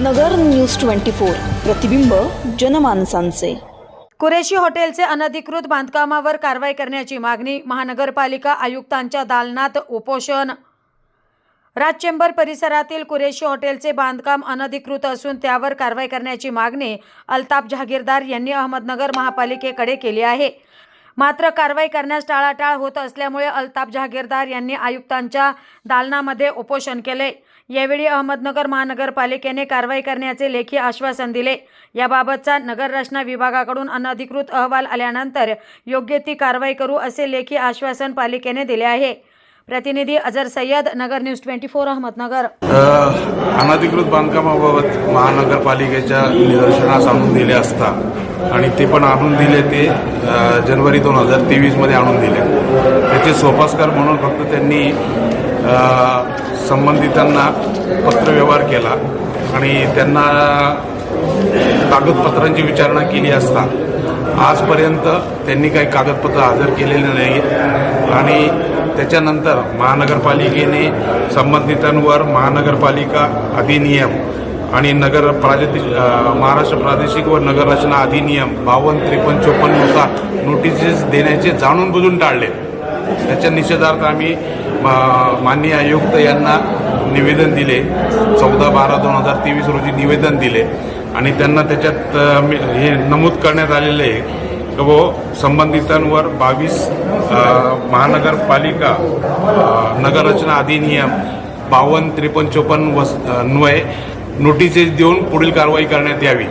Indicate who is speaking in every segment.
Speaker 1: नगर news twenty four. प्रतिबिंब जनमानसांचे.
Speaker 2: कुरेशी हॉटेलचे अनधिकृत बांधकामावर कारवाई करण्याची मागणी महानगरपालिका आयुक्तांच्या दालनात उपोषण. राज चेंबर परिसरातील कुरेशी हॉटेलचे बांधकाम अनधिकृत असून त्यावर कारवाई करण्याची मागणी अल्ताफ जहागीरदार यांनी अहमदनगर महापालिकेकडे केली आहे. मात्र कारवाई करण्यास टाळाटाळ होत असल्यामुळे अल्ताफ जहागीरदार यांनी आयुक्तांच्या दालनामध्ये उपोषण केले. यावेळी अहमदनगर महानगरपालिकेने कारवाई करण्याचे लेखी आश्वासन दिले. याबाबतचा नगररचना विभागाकडून अनधिकृत अहवाल आल्यानंतर योग्य ती कारवाई करू असे लेखी आश्वासन पालिकेने दिले आहे. प्रतिनिधी Azar Sayyad Nagar news twenty four Ahmednagar.
Speaker 3: अनधिकृत बांधकामाबाबत महानगरपालिकेच्या निदर्शनास आणून दिले असता आणि ते पण आणून दिले ते जनवरी जानेवारी दोन हजार तेवीसमध्ये आणून दिले. त्याचे सोपास्कार म्हणून फक्त त्यांनी संबंधितांना पत्रव्यवहार केला आणि त्यांना कागदपत्रांची विचारणा केली असता. आजपर्यंत त्यांनी काही कागदपत्र हजर केलेले नाही आणि त्याच्यानंतर महानगरपालिकेने संबंधितांवर महानगरपालिका अधिनियम आणि नगर प्रादेशिक महाराष्ट्र प्रादेशिक व नगर रचना अधिनियम बावन्न त्रेपन्न चोपन्ननुसार नोटिसेस देण्याचे जाणून बुजून टाळले. त्याच्या निषेधार्थ आम्ही माननीय आयुक्त यांना निवेदन दिले. चौदा बारा दोन हजार तेवीस रोजी निवेदन दिले. आणि त्यांना त्याच्यात हे नमूद करण्यात आलेले आहे. व संबंधितांवर बावीस महानगरपालिका नगररचना अधिनियम बावन्न त्रेपन्न चोपन्न वस नोटिसेस देऊन पुढील कारवाई करण्यात यावी.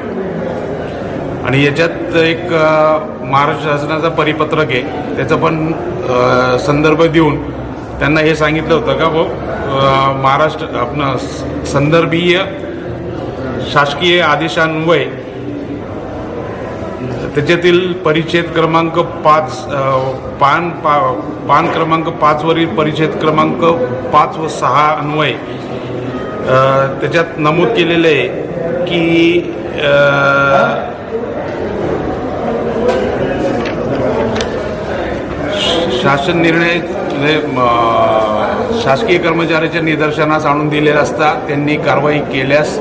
Speaker 3: आणि याच्यात एक महाराष्ट्र शासनाचा परिपत्रक आहे त्याचा पण संदर्भ देऊन त्यांना हे सांगितलं होतं का भाऊ? महाराष्ट्र आपण संदर्भीय शासकीय आदेशान्वये त्याच्यातील परिच्छेद क्रमांक पाच पान पा पान क्रमांक पाचवरील परिच्छेद क्रमांक पाच व सहा अन्वय त्याच्यात नमूद केलेलं आहे की शासन निर्णय म्हणजे, शासकीय कर्मचाऱ्याच्या निदर्शनास आणून दिलेला असता त्यांनी कारवाई केल्यास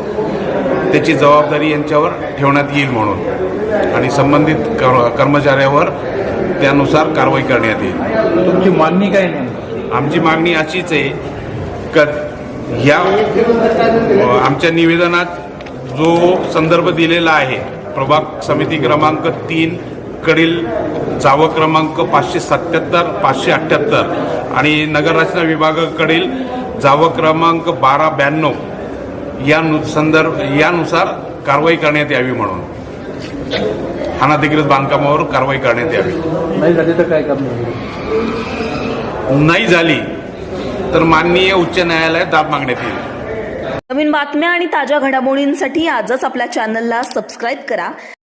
Speaker 3: त्याची जबाबदारी यांच्यावर ठेवण्यात येईल म्हणून. आणि संबंधित कर कर्मचाऱ्यावर त्यानुसार कारवाई करण्यात येईल.
Speaker 4: तुमची मागणी काय नाही
Speaker 3: आमची मागणी अशीच आहे का ह्या आमच्या निवेदनात जो संदर्भ दिलेला आहे प्रभाग समिती क्रमांक तीन कडील जावं क्रमांक पाचशे सत्याहत्तर पाचशे अठ्ठ्याहत्तर आणि नगररचना विभागाकडील जावं क्रमांक बारा ब्याण्णव संदर्भ यानुसार कारवाई करण्यात यावी म्हणून. अनधिकृत बांधकामावर कारवाई करण्यात यावी.
Speaker 4: नाही झाले तर काय करणार
Speaker 3: नाही झाली तर माननीय उच्च न्यायालयात दाब मागण्यात येईल.
Speaker 1: नवीन बातम्या आणि ताज्या घडामोडींसाठी आजच आपल्या चॅनलला सबस्क्राईब करा.